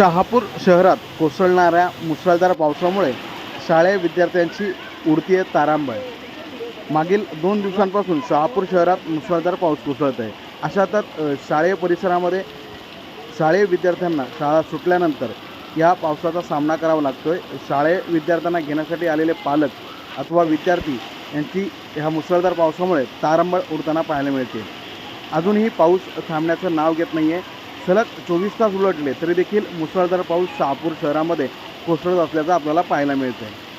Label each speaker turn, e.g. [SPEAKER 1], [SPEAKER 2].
[SPEAKER 1] शहापूर शहरात कोसळणाऱ्या मुसळधार पावसामुळे शाळे विद्यार्थ्यांची उडतीये तारांबळ. मागील दोन दिवसांपासून शहापूर शहरात मुसळधार पाऊस कोसळत आहे अशातच तर शालेय परिसरामध्ये शालेय विद्यार्थ्यांना शाळा सुटल्यानंतर या पावसाचा सामना करावा लागतो आहे शाळेय विद्यार्थ्यांना घेण्यासाठी आलेले पालक अथवा विद्यार्थी यांची ह्या मुसळधार पावसामुळे तारांबळ उडताना पाहायला मिळते. अजूनही पाऊस थांबण्याचं नाव घेत नाही आहे सलग चोवीस तास उलटले तरी देखील मुसळधार पाऊस शहापूर शहरामध्ये कोसळत असल्याचं आपल्याला पाहायला मिळतं आहे